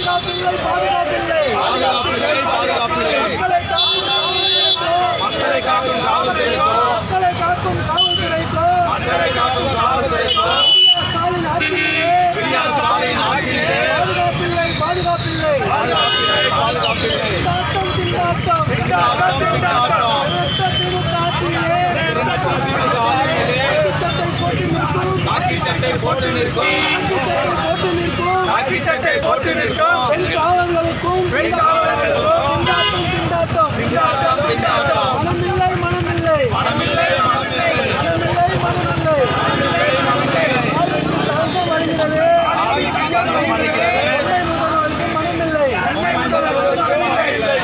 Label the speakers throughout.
Speaker 1: பாதுகாப்பில்லை பாதுகாப்பில்லை.
Speaker 2: பாதுகாப்பில்லை பாதுகாப்பில்லை.
Speaker 1: மக்களை காக்கும் காவல்துறைக்கோ.
Speaker 2: மக்களை காக்கும் காவல்துறைக்கோ.
Speaker 1: மக்களை காக்கும் காவல்துறைக்கோ.
Speaker 2: மக்களை காக்கும் காவல்துறைக்கோ.
Speaker 1: ஸ்டாலின் ஆட்சியிலே.
Speaker 2: விடியா ஸ்டாலின் ஆட்சியிலே.
Speaker 1: பாதுகாப்பில்லை பாதுகாப்பில்லை.
Speaker 2: பாதுகாப்பில்லை பாதுகாப்பில்லை.
Speaker 1: திண்டாட்டம். திண்டாட்டம்
Speaker 2: திண்டாட்டம், திண்டாட்டம்.
Speaker 1: திமுக திமுக ஆட்சியிலே.
Speaker 2: திமுக ஆட்சியிலே.
Speaker 1: சட்டை போட்டு நிற்கும்.
Speaker 2: காக்கி சட்டை போட்டு நிற்கும்
Speaker 1: சட்டை போட்டு நிற்கும்
Speaker 2: காக்கி சட்டை போட்டு நிற்கும்.
Speaker 1: பெண் காவலர்களுக்கும்
Speaker 2: பெண் காவலர்களுக்கும்
Speaker 1: திண்டாட்டம் திண்டாட்டம்.
Speaker 2: திண்டாட்டம் திண்டாட்டம்.
Speaker 1: மனமில்லை மனமில்லை.
Speaker 2: மனமில்லை மனமில்லை.
Speaker 1: மனமில்லை மனமில்லை. ஆளுக்கு தகுந்த வருகிறது
Speaker 2: ஆவிக்கு தங்கம் அடைகிறது
Speaker 1: வெள்ளை முதல்வருக்கு மனமில்லை.
Speaker 2: முதல்வருக்கு மனமில்லை.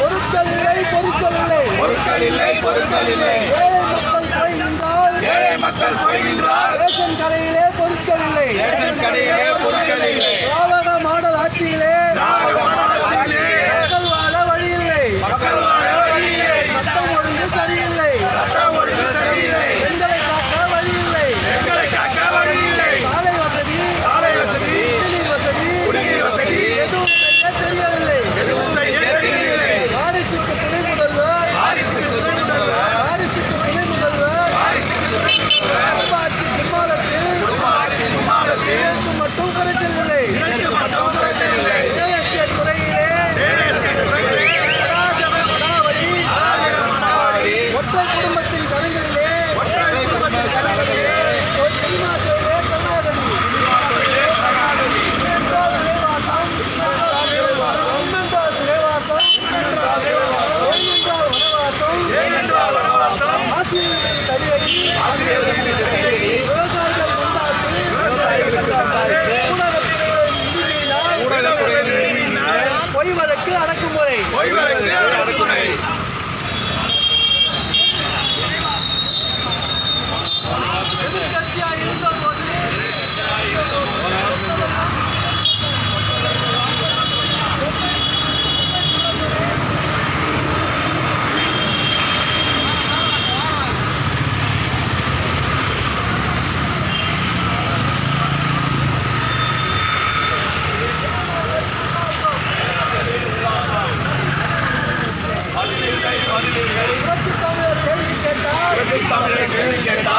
Speaker 1: பொருட்கள் இல்லை பொருட்கள் இல்லை.
Speaker 2: பொருட்கள் இல்லை பொருட்கள் இல்லை.
Speaker 1: ஏழை மக்கள் போய் நின்றால்
Speaker 2: ஏழை மக்கள் போய்கின்றார்
Speaker 1: ரேஷன் கடையிலே பொருட்கள் இல்லை.
Speaker 2: ரேஷன்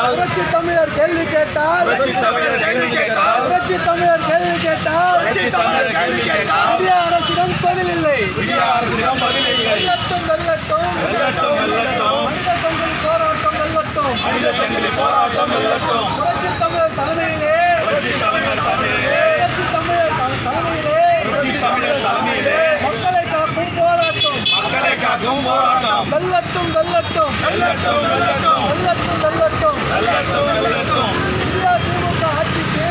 Speaker 1: கேட்டால்
Speaker 2: புரட்சி தமிழர் கேள்வி கேட்டால்
Speaker 1: புரட்சி தமிழர் கேள்வி கேட்டால்
Speaker 2: புரட்சி தமிழர் கேள்வி கேட்டால்
Speaker 1: புரட்சி தமிழர் கேள்வி கேட்டால் இந்திய அரசிடம் பதில் இல்லை.
Speaker 2: இந்திய அரசிடம் பதில் இல்லை.
Speaker 1: வெல்லட்டும் வெல்லட்டும்
Speaker 2: வெல்லட்டும் வெல்லட்டும்
Speaker 1: மனித சங்கிலி போராட்டம் வெல்லட்டும்
Speaker 2: மனித சங்கிலி போராட்டம் வெல்லட்டும்
Speaker 1: புரட்சி தமிழர் தலைமையிலே.
Speaker 2: புரட்சி தமிழர் தலைமையிலே.
Speaker 1: புரட்சி தமிழர் தலைமையிலே.
Speaker 2: புரட்சி தமிழர் தலைமையிலே.
Speaker 1: மக்களை காக்கும் போராட்டம்.
Speaker 2: மக்களை காக்கும் போராட்டம்.
Speaker 1: வெல்லட்டும் வெல்லட்டும்
Speaker 2: வெல்லட்டும் வெல்லட்டும்
Speaker 1: வெல்லட்டும் வெல்லட்டும்
Speaker 2: வெல்லட்டும் வெல்லட்டும்
Speaker 1: இந்தியா திமுக ஆட்சிக்கு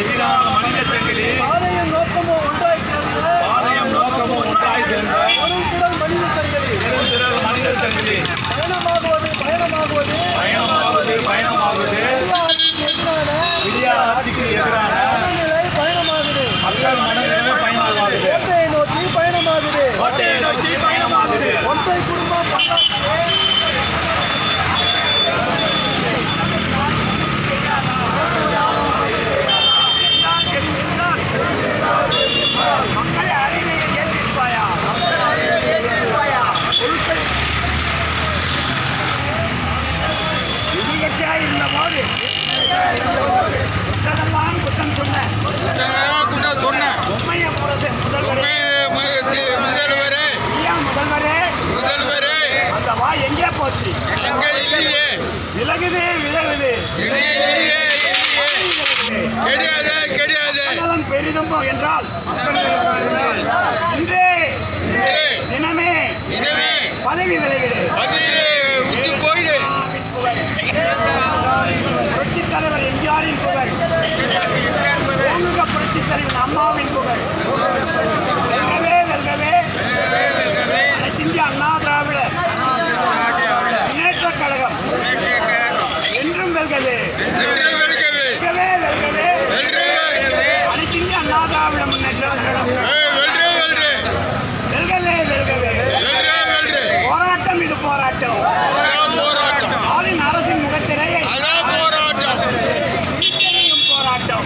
Speaker 1: எதிரான மனித சங்கிலி பாதையும் நோக்கமும் ஒன்றாய் சேர்ந்த
Speaker 2: பாதையும் நோக்கமும் ஒன்றாய் சேர்ந்த
Speaker 1: பெருந்திரள் மனித சங்கிலி.
Speaker 2: பெருந்திரள் மனித சங்கிலி.
Speaker 3: விலகுது விலகுது
Speaker 4: கிடையாது கிடையாது
Speaker 3: பெரிதும் என்றால் இன்றே தினமே பதவி விலகுது